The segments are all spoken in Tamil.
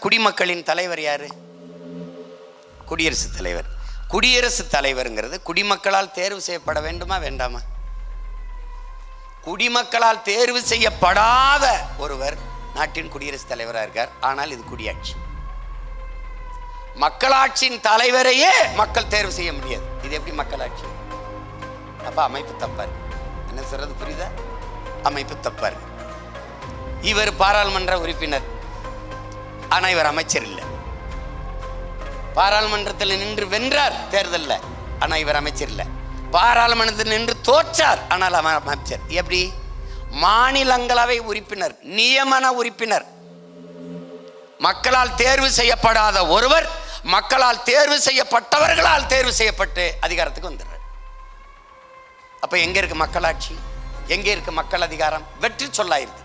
குடிமக்களின் தலைவர் யாரு? குடியரசுத் தலைவர். குடியரசுத் தலைவருங்கிறது குடிமக்களால் தேர்வு செய்யப்பட வேண்டுமா வேண்டாமா? குடிமக்களால் தேர்வு செய்யப்படாத ஒருவர் நாட்டின் குடியரசுத் தலைவராக இருக்கார். ஆனால் இது குடியாட்சி. மக்களாட்சியின் தலைவரையே மக்கள் தேர்வு செய்ய முடியாது. இது எப்படி மக்களாட்சி? அப்ப அமைப்பு தப்பாரு. என்ன சொல்றது புரியுதா? அமைப்பு தப்பாரு. இவர் பாராளுமன்ற உறுப்பினர். ஆனா இவர் அமைச்சர் இல்லை. பாராளுமன்றத்தில் நின்று வென்றார் தேர்தலில் ஆனா இவர் அமைச்சர் இல்லை. பாராளுமன்றத்தில் நின்று தோற்றார் ஆனால் அவர் அமைச்சர். எப்படி? மாநிலங்களவை உறுப்பினர் நியமன உறுப்பினர். மக்களால் தேர்வு செய்யப்படாத ஒருவர் மக்களால் தேர்வு செய்யப்பட்டவர்களால் தேர்வு செய்யப்பட்டு அதிகாரத்துக்கு வந்துடுறார். அப்ப எங்க இருக்கு மக்களாட்சி? எங்க இருக்கு மக்கள் அதிகாரம்? வெற்றி சொல்லாயிருது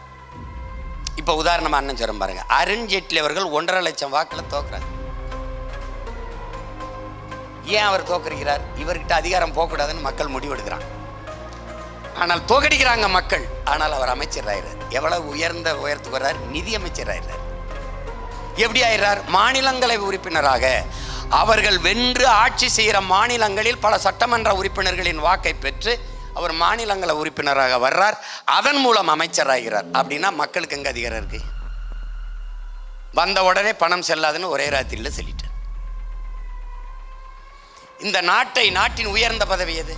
இப்போ உதாரணமாக அண்ணன் சொல்ல பாருங்க. அருண்ஜேட்லி அவர்கள் ஒன்றரை லட்சம் வாக்கில் தோக்குறாரு. ஏன் அவர் தோக்கடிக்கிறார் இவர்கிட்ட அதிகாரம் போகக்கூடாதுன்னு மக்கள் முடிவெடுக்கிறாங்க. ஆனால் தோக்கடிக்கிறாங்க மக்கள். ஆனால் அவர் அமைச்சர் ஆயிடுறார். எவ்வளவு உயர்ந்த உயரத்துக்கு வர்றார்? நிதி அமைச்சர் ஆயிடுறார். எப்படி ஆயிடுறார்? மாநிலங்களை உறுப்பினராக. அவர்கள் வென்று ஆட்சி செய்கிற மாநிலங்களில் பல சட்டமன்ற உறுப்பினர்களின் வாக்கை பெற்று அவர் மாநிலங்கள உறுப்பினராக வர்றார். அதன் மூலம் அமைச்சராகிறார். அப்படின்னா மக்களுக்கு எங்கே அதிகாரம் இருக்கு? வந்த உடனே பணம் செல்லாதுன்னு ஒரே ராத்திரியில் சொல்லிட்டார். இந்த நாட்டை நாட்டின் உயர்ந்த பதவி எது?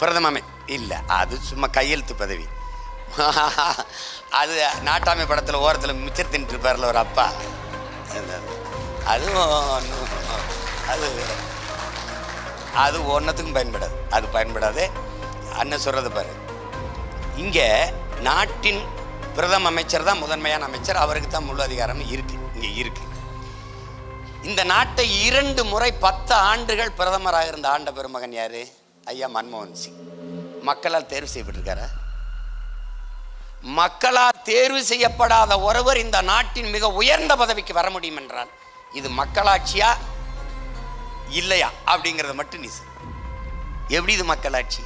பிரதம இல்லை அது சும்மா கையெழுத்து பதவி. அது நாட்டாமை படத்தில் ஓரத்தில் மிச்சர் தின்ட்டு இருப்பார்ல ஒரு அப்பா. அதுவும் அது அது ஒன்றத்துக்கும் பயன்படாது. அது பயன்படாது. அண்ணன் சொல்கிறத பாரு. இங்கே நாட்டின் பிரதம அமைச்சர் தான் முதன்மையான அமைச்சர். அவருக்கு தான் முழு அதிகாரம் இருக்கு. இங்கே இருக்கு. இந்த நாட்டை இரண்டு முறை பத்து ஆண்டுகள் பிரதமராக இருந்த ஆண்ட பெருமகன் யாரு? ஐயா மன்மோகன் சிங். மக்களால் தேர்வு செய்யப்பட்டிருக்காரா? மக்களால் தேர்வு செய்யப்படாத ஒருவர் இந்த நாட்டின் மிக உயர்ந்த பதவிக்கு வர முடியும் என்றால் இது மக்களாட்சியா? இல்லையா? அப்படிங்கிறத மட்டும் நீ சொல்லு. எப்படி இது மக்களாட்சி?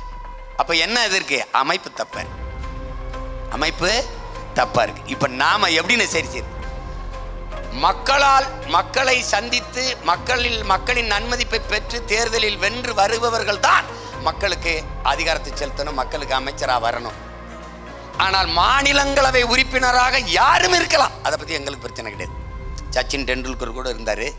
அப்போ என்ன இது இருக்கு? அமைப்பு தப்பா இருக்கு. அமைப்பு தப்பா இருக்கு. இப்போ நாம எப்படின்னு சரி சரி மக்களால் மக்களை சந்தித்து மக்களில் மக்களின் நன்மதிப்பை பெற்று தேர்தலில் வென்று வருபவர்கள் தான் மக்களுக்கு அதிகாரத்தை செலுத்தணும் மக்களுக்கு அமைச்சரா வரணும். ஆனால் மாநிலங்களவை உறுப்பினராக யாரும் இருக்கலாம். அதை பத்தி எங்களுக்கு பிரச்சனை கிடையாது. சச்சின் டெண்டுல்கர் கூட இருந்தாரு.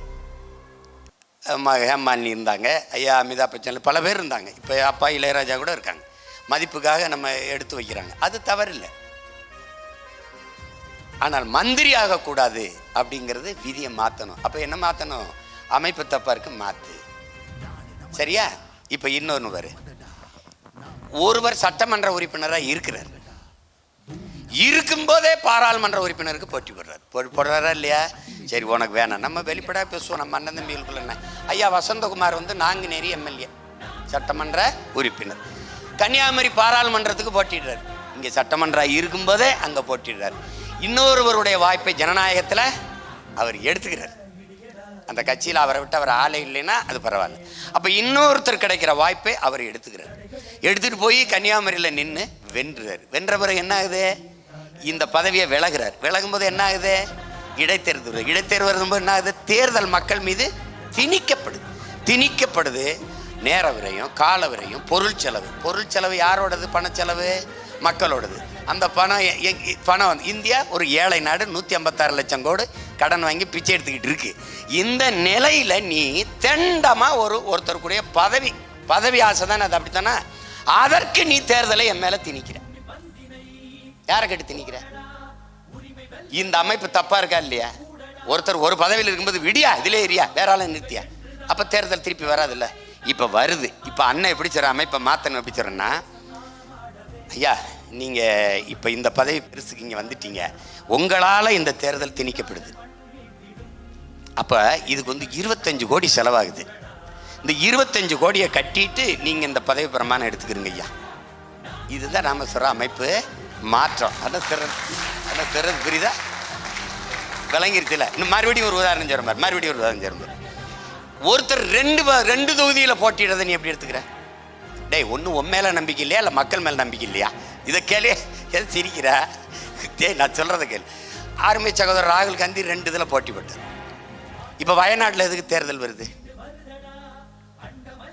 ஹேமாலினி இருந்தாங்க. ஐயா அமிதாப் பச்சன் பல பேர் இருந்தாங்க. இப்போ அப்பா இளையராஜா கூட இருக்காங்க. மதிப்புக்காக நம்ம எடுத்து வைக்கிறாங்க. அது தவறில்லை. ஆனால் மந்திரி ஆகக்கூடாது அப்படிங்கிறது விதியை மாற்றணும் அப்போ என்ன மாற்றணும் அமைப்பு தப்பாக இருக்கு மாற்று சரியா? இப்போ இன்னொன்று வரு. ஒருவர் சட்டமன்ற உறுப்பினராக இருக்கிறார். இருக்கும்போதே பாராளுமன்ற உறுப்பினருக்கு போட்டி போடுறாரு. போ- போடுறாரா இல்லையா? சரி உனக்கு வேணாம். நம்ம வெளிப்படையாக பேசுவோம். நம்ம அண்ணன் தம்பிகளுக்குள்ள என்ன? ஐயா வசந்தகுமார் வந்து நாங்குநேரி எம்எல்ஏ சட்டமன்ற உறுப்பினர். கன்னியாகுமரி பாராளுமன்றத்துக்கு போட்டிடுறாரு இங்கே சட்டமன்றம் இருக்கும்போதே அங்கே போட்டிடுறார் இன்னொருவருடைய வாய்ப்பை ஜனநாயகத்தில் அவர் எடுத்துக்கிறார். அந்த கட்சியில் அவரை விட்டு அவர் ஆளே இல்லைன்னா அது பரவாயில்ல. அப்போ இன்னொருத்தர் கிடைக்கிற வாய்ப்பை அவர் எடுத்துக்கிறார். எடுத்துட்டு போய் கன்னியாகுமரியில் நின்று வென்றுறார். வென்ற பிறகு என்ன ஆகுது? இந்த பதவியை விலகிறார். விலகும்போது என்ன ஆகுது? இடைத்தேர்தல் வருது. வரும்போது என்ன ஆகுது? தேர்தல் மக்கள் மீது திணிக்கப்படுது. திணிக்கப்படுது நேர விரையும் கால விரையும் பொருள் செலவு. பொருள் செலவு யாரோடது? பணச்செலவு மக்களோடது. அந்த பணம் எ- பணம் வந்து இந்தியா ஒரு ஏழை நாடு நூற்றி ஐம்பத்தாறு லட்சம் கோடு கடன் வாங்கி பிச்சை எடுத்துக்கிட்டு இருக்கு. இந்த நிலையில் நீ தெண்டமாக ஒரு ஒருத்தருக்குடைய பதவி பதவி ஆசை தானே அது அப்படித்தானே அதற்கு நீ தேர்தலை என் மேலே திணிக்கிற. யாரை கேட்டு திணிக்கிற? இந்த அமைப்பு தப்பாக இருக்கா இல்லையா? ஒருத்தர் ஒரு பதவியில் இருக்கும்போது விடியா இதிலே எரியா வேற ஆளை நிறுத்தியா? அப்போ தேர்தல் திருப்பி வராதுல்ல? இப்போ வருது. இப்போ அண்ணன் எப்படி சொல்ற அமைப்பை மாத்தன் எப்படி சொல்கிறேன்னா ஐயா நீங்கள் இப்போ இந்த பதவி பெருசுக்கு இங்கே வந்துட்டீங்க. உங்களால் இந்த தேர்தல் திணிக்கப்படுது. அப்போ இதுக்கு வந்து இருபத்தஞ்சு கோடி செலவாகுது. இந்த இருபத்தஞ்சு கோடியை கட்டிட்டு நீங்கள் இந்த பதவி பிரமாணம் எடுத்துக்கிறீங்க ஐயா. இதுதான் நாம சொல்கிற அமைப்பு மாற்றம். அதான் சிறது அதான் சிறது புரியுதா? விளங்கிருச்சுல. இன்னும் மறுபடியும் ஒரு உதாரணம் சொல்ற மாதிரி மறுபடியும் ஒரு உதாரணம் சொல்ற மாதிரி ஒருத்தர் ரெண்டு ரெண்டு தொகுதியில் போட்டிடுறதை நீ எப்படி எடுத்துக்கிற? டேய் ஒன்று உன் மேலே நம்பிக்கை இல்லையா? இல்லை மக்கள் மேலே நம்பிக்கை இல்லையா? இதை கேளு. எது சிரிக்கிற? டேய் நான் சொல்கிறத கேளு. ஆர்மி சகோதரர் ராகுல் காந்தி ரெண்டு இதில் போட்டி போட்டார். இப்போ வயநாட்டில் எதுக்கு தேர்தல் வருது?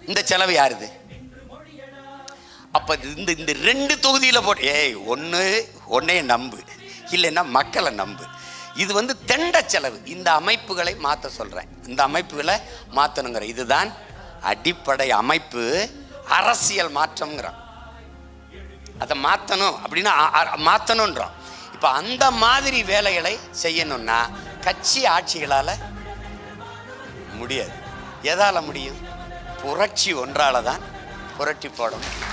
இந்த செலவு யாருது? அப்போ இந்த இந்த ரெண்டு தொகுதியில் போட்டு ஏய் ஒன்று ஒன்னைய நம்பு. இல்லைன்னா மக்களை நம்பு. இது வந்து தெண்ட செலவு இந்த அமைப்புகளை மாற்ற சொல்கிறேன் இந்த அமைப்புகளை மாற்றணுங்கிற இதுதான் அடிப்படை அமைப்பு. அரசியல் மாற்றம்ங்கிறான் அதை மாற்றணும் அப்படின்னா மாற்றணுன்றோம் இப்போ அந்த மாதிரி வேலைகளை செய்யணும்னா கட்சி ஆட்சிகளால் முடியாது. எதால் முடியும்? புரட்சி ஒன்றால் தான் புரட்டி போட முடியும்.